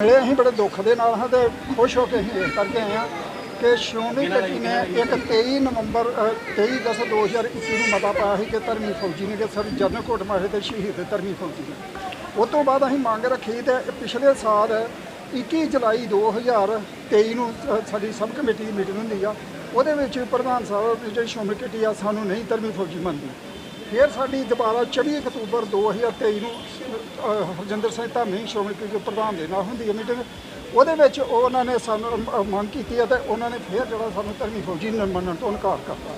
ਮਿਲੇ ਅਸੀਂ ਬੜੇ ਦੁੱਖ ਦੇ ਨਾਲ ਹਾਂ ਤੇ ਖੁਸ਼ ਹੋ ਕੇ ਅਸੀਂ ਇਸ ਕਰਕੇ ਆਏ ਹਾਂ ਕਿ ਸ਼੍ਰੋਮਣੀ ਕਮੇਟੀ ਨੇ ਇੱਕ 23 ਨਵੰਬਰ ਅ, 23 ਦਸ 2021 ਨੂੰ ਮਤਾ ਪਾਇਆ ਸੀ ਕਿ ਧਰਮੀ ਫੌਜੀ ਨੇ ਕਿ ਸਰ ਜਨਰਲ ਕੋਟ ਮਾਰੇ ਤੇ ਸ਼ਹੀਦ ਧਰਮੀ ਫੌਜੀ ਨੇ। ਉਸ ਤੋਂ ਬਾਅਦ ਅਸੀਂ ਮੰਗ ਰੱਖੀ ਤੇ ਪਿਛਲੇ ਸਾਲ 21 ਜੁਲਾਈ 2023 ਨੂੰ ਅ, ਸਾਡੀ ਸਬ ਕਮੇਟੀ ਦੀ ਮੀਟਿੰਗ ਹੁੰਦੀ ਆ ਉਹਦੇ ਵਿੱਚ ਪ੍ਰਧਾਨ ਸਾਹਿਬ ਜਿਹੜੀ ਸ਼੍ਰੋਮਣੀ ਕਮੇਟੀ ਆ ਸਾਨੂੰ ਨਹੀਂ ਧਰਮੀ ਫੌਜੀ ਮੰਨਦੀ। ਫਿਰ ਸਾਡੀ ਦੁਬਾਰਾ 24 ਅਕਤੂਬਰ 2023 ਨੂੰ ਹਰਜਿੰਦਰ ਸਿੰਘ ਧਾਮੀ ਸ਼੍ਰੋਮਣੀ ਕਮੇਟੀ ਦੇ ਪ੍ਰਧਾਨ ਦੇ ਨਾਲ ਹੁੰਦੀ ਹੈ ਮੀਟਿੰਗ। ਉਹਦੇ ਵਿੱਚ ਉਹਨਾਂ ਨੇ ਸਾਨੂੰ ਮੰਗ ਕੀਤੀ ਹੈ ਤੇ ਉਹਨਾਂ ਨੇ ਫਿਰ ਜਿਹੜਾ ਸਾਨੂੰ ਧਰਮੀ ਫੌਜੀ ਨੂੰ ਮੰਨਣ ਤੋਂ ਇਨਕਾਰ ਕਰਤਾ।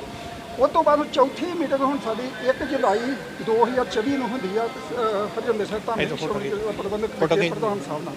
ਉਸ ਤੋਂ ਬਾਅਦ ਚੌਥੀ ਮੀਟਿੰਗ ਹੁਣ ਸਾਡੀ 1 ਜੁਲਾਈ 2024 ਨੂੰ ਹੁੰਦੀ ਆ ਹਰਜਿੰਦਰ ਸਿੰਘ ਧਾਮੀ ਸ਼੍ਰੋਮਣੀ ਪ੍ਰਬੰਧਕ ਪ੍ਰਧਾਨ ਸਾਹਿਬ ਨਾਲ।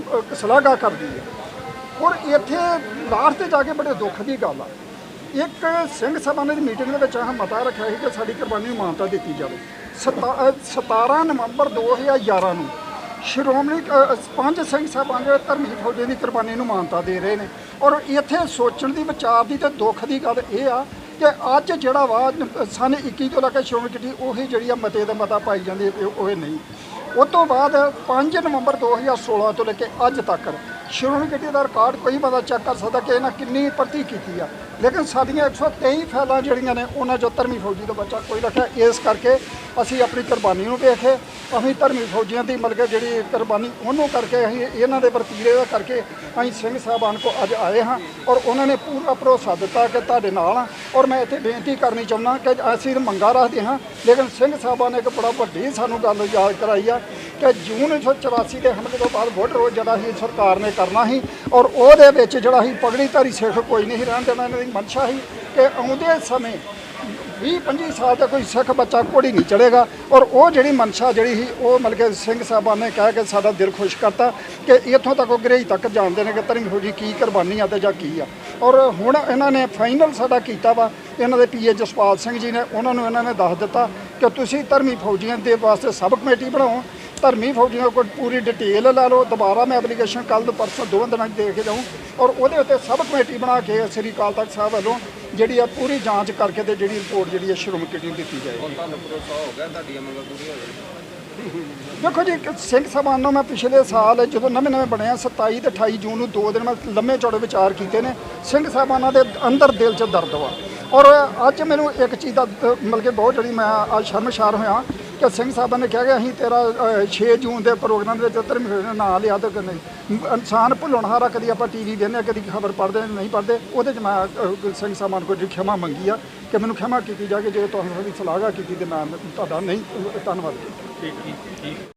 ਅ, ਸ਼ਲਾਘਾ ਕਰਦੀ ਹੈ। ਔਰ ਇੱਥੇ ਲਾਸਟ ਤੇ ਜਾ ਕੇ ਬੜੇ ਦੁੱਖ ਦੀ ਗੱਲ ਆ। ਇੱਕ ਸਿੰਘ ਸਭਾ ਨੇ ਮੀਟਿੰਗ ਦੇ ਵਿੱਚ ਆਹ ਮਤਾ ਰੱਖਿਆ ਸੀ ਕਿ ਸਾਡੀ ਕੁਰਬਾਨੀ ਨੂੰ ਮਾਨਤਾ ਦਿੱਤੀ ਜਾਵੇ। ਸਤਾ- ਅ, 17 ਨਵੰਬਰ 2011 ਨੂੰ ਸ਼੍ਰੋਮਣੀ ਅ, ਪੰਜ ਸਿੰਘ ਸਾਹਿਬਾਨ ਜਿਹੜੇ ਧਰਮੀ ਫੌਜੀ ਦੀ ਕੁਰਬਾਨੀ ਨੂੰ ਮਾਨਤਾ ਦੇ ਰਹੇ ਨੇ। ਔਰ ਇੱਥੇ ਸੋਚਣ ਦੀ ਵਿਚਾਰ ਦੀ ਤੇ ਦੁੱਖ ਦੀ ਗੱਲ ਇਹ ਆ ਕਿ ਅੱਜ ਜਿਹੜਾ ਵਾ ਸਨ 21 ਤੋਂ ਲੈ ਕੇ ਸ਼੍ਰੋਮਣੀ ਕਮੇਟੀ ਉਹੀ ਜਿਹੜੀ ਆ ਮਤੇ ਦਾ ਮਤਾ ਪਾਈ ਜਾਂਦੀ ਹੈ ਉਹ ਇਹ ਨਹੀਂ। ਉਸ ਤੋਂ ਬਾਅਦ 5 ਨਵੰਬਰ 2016 ਤੋਂ ਲੈ ਕੇ ਅੱਜ ਤੱਕ ਸ਼੍ਰੋਮਣੀ ਕਮੇਟੀ ਦਾ ਰਿਕਾਰਡ ਕੋਈ ਬੰਦਾ ਚੈੱਕ ਕਰ ਸਕਦਾ ਕਿ ਇਹਨਾਂ ਕਿੰਨੀ ਭਰਤੀ ਕੀਤੀ ਆ। ਲੇਕਿਨ ਸਾਡੀਆਂ 123 ਫੈਲਾਂ ਜਿਹੜੀਆਂ ਨੇ, ਉਹਨਾਂ ਚੋਂ ਧਰਮੀ ਫੌਜੀ ਦਾ ਬੱਚਾ ਕੋਈ ਰੱਖਿਆ। ਇਸ ਕਰਕੇ ਅਸੀਂ ਆਪਣੀ ਕੁਰਬਾਨੀ ਨੂੰ ਵੇਖੇ ਅਸੀਂ ਧਰਮੀ ਫੌਜੀਆਂ ਦੀ ਮਤਲਬ ਕਿ ਜਿਹੜੀ ਕੁਰਬਾਨੀ ਉਹਨੂੰ ਕਰਕੇ ਅਸੀਂ ਇਹਨਾਂ ਦੇ ਵਰਤੀਰੇ ਦਾ ਕਰਕੇ ਅਸੀਂ ਸਿੰਘ ਸਾਹਿਬਾਨ ਕੋ ਅੱਜ ਆਏ ਹਾਂ ਔਰ ਉਹਨਾਂ ਨੇ ਪੂਰਾ ਭਰੋਸਾ ਦਿੱਤਾ ਕਿ ਤੁਹਾਡੇ ਨਾਲ ਆ। ਔਰ ਮੈਂ ਇੱਥੇ ਬੇਨਤੀ ਕਰਨੀ ਚਾਹੁੰਦਾ ਕਿ ਅਸੀਂ ਤਾਂ ਮੰਗਾਂ ਰੱਖਦੇ ਹਾਂ, ਲੇਕਿਨ ਸਿੰਘ ਸਾਹਿਬਾਨ ਨੇ ਇੱਕ ਬੜਾ ਵੱਡੀ ਸਾਨੂੰ ਗੱਲ ਯਾਦ ਕਰਾਈ ਆ ਕਿ ਜੂਨ 1984 ਦੇ ਹਮਲੇ ਤੋਂ ਬਾਅਦ ਵੋਟ ਰੋਜ਼ ਜਿਹੜਾ ਸੀ ਸਰਕਾਰ ਨੇ ਕਰਨਾ ਸੀ ਔਰ ਉਹਦੇ ਵਿੱਚ ਜਿਹੜਾ ਸੀ ਪਗੜੀ ਧਾਰੀ ਸਿੱਖ ਕੋਈ ਨਹੀਂ ਰਹਿਣ ਦੇਣਾ ਇਹਨਾਂ ਦੀ। ਮਨਸ਼ਾ ਸੀ ਕਿ ਆਉਂਦੇ ਸਮੇਂ 20 25 ਸਾਲ ਤੱਕ ਕੋਈ ਸਿੱਖ ਬੱਚਾ ਕੋੜੀ ਨਹੀਂ ਚੜੇਗਾ। ਔਰ ਉਹ ਜਿਹੜੀ ਮਨਸ਼ਾ ਜਿਹੜੀ ਸੀ, ਉਹ ਮਤਲਬ ਕਿ ਸਿੰਘ ਸਾਹਿਬਾਨ ਨੇ ਕਹਿ ਕੇ ਸਾਡਾ ਦਿਲ ਖੁਸ਼ ਕਰਤਾ ਕਿ ਇੱਥੋਂ ਤੱਕ ਉਹ ਗਰੇਜ ਤੱਕ ਜਾਣਦੇ ਨੇ ਕਿ ਧਰਮ ਫੌਜੀ ਕੀ ਕੁਰਬਾਨੀ ਆ ਤੇ ਜਾਂ ਕੀ ਆ। ਔਰ ਹੁਣ ਇਹਨਾਂ ਨੇ ਫਾਈਨਲ ਸਾਡਾ ਕੀਤਾ ਵਾ। ਇਹਨਾਂ ਦੇ ਪੀਏ ਜਸਪਾਲ ਸਿੰਘ ਜੀ ਨੇ, ਉਹਨਾਂ ਨੂੰ ਇਹਨਾਂ ਨੇ ਦੱਸ ਦਿੱਤਾ ਕਿ ਤੁਸੀਂ ਧਰਮੀ ਫੌਜੀਆਂ ਦੇ ਵਾਸਤੇ ਸਬ ਕਮੇਟੀ ਬਣਾਓ। ਧਰਮੀ ਫੌਜੀਆਂ ਕੋਲ ਪੂਰੀ ਡਿਟੇਲ ਲੈ ਲਓ। ਦੁਬਾਰਾ ਮੈਂ ਐਪਲੀਕੇਸ਼ਨ ਕੱਲ ਤੋਂ ਪਰਸੋਂ ਦੋਵਾਂ ਦਿਨਾਂ 'ਚ ਦੇ ਕੇ ਜਾਊਂ। ਔਰ ਉਹਦੇ ਉੱਤੇ ਸਬ ਕਮੇਟੀ ਬਣਾ ਕੇ ਸ੍ਰੀ ਅਕਾਲ ਤਖਤ ਸਾਹਿਬ ਵੱਲੋਂ ਜਿਹੜੀ ਆ ਪੂਰੀ ਜਾਂਚ ਕਰਕੇ ਤੇ ਜਿਹੜੀ ਰਿਪੋਰਟ ਜਿਹੜੀ ਆ ਸ਼੍ਰੋਮਣੀ ਕਮੇਟੀ ਨੂੰ ਦਿੱਤੀ ਜਾਏਗੀ। ਤੁਹਾਨੂੰ ਭਰੋਸਾ ਹੋ ਗਿਆ ਤੁਹਾਡੀਆਂ ਮੰਗਾਂ ਪੂਰੀਆਂ ਹੋ ਜਾਣਗੀਆਂ ਦੇਖੋ ਜੀ ਸਿੰਘ ਸਭਾ ਨੂੰ ਮੈਂ ਪਿਛਲੇ ਸਾਲ ਜਦੋਂ ਨਵੇਂ ਨਵੇਂ ਬਣਿਆ 27 ਤੇ 28 ਜੂਨ ਨੂੰ ਦੋ ਦਿਨ ਮੈਂ ਲੰਮੇ ਚੌੜੇ ਵਿਚਾਰ ਕੀਤੇ ਨੇ। ਸਿੰਘ ਸਾਹਿਬਾਨਾਂ ਦੇ ਅੰਦਰ ਦਿਲ 'ਚ ਦਰਦ ਵਾ। ਔਰ ਅੱਜ ਮੈਨੂੰ ਇੱਕ ਚੀਜ਼ ਦਾ ਦ- ਮਤਲਬ ਕਿ ਬਹੁਤ ਜਿਹੜੀ ਮੈਂ ਅੱਜ ਸ਼ਰਮਸ਼ਾਰ ਹੋਇਆ। ਕਿ ਸਿੰਘ ਸਾਹਿਬਾਂ ਨੇ ਕਿਹਾ ਕਿ ਅਸੀਂ ਤੇਰਾ ਅ, 6 ਜੂਨ ਦੇ ਪ੍ਰੋਗਰਾਮ ਦੇ ਵਿੱਚ ਧਰਮ ਨਾਂ ਲਿਆ ਤੇ ਨਹੀਂ ਮ- ਇਨਸਾਨ ਭੁੱਲਣਹਾਰਾ ਕਦੀ ਆਪਾਂ ਟੀਵੀ ਵੇਖਦੇ ਕਦੀ ਖਬਰ ਪੜ੍ਹਦੇ ਨਹੀਂ ਪੜ੍ਹਦੇ। ਉਹਦੇ 'ਚ ਮੈਂ ਅ, ਸਿੰਘ ਸਾਹਿਬਾਂ ਕੋਲ ਜੀ ਖਿਮਾ ਮੰਗੀ ਆ ਕਿ ਮੈਨੂੰ ਖਿਮਾ ਕੀਤੀ ਜਾ ਕੇ ਜੇ ਤੁਹਾਨੂੰ ਸਾਡੀ ਸਲਾਹਗਾ ਕੀਤੀ ਤੇ ਮੈਂ ਤੁਹਾਡਾ ਨਹੀਂ ਧੰਨਵਾਦ। ਠੀਕ ਠੀਕ।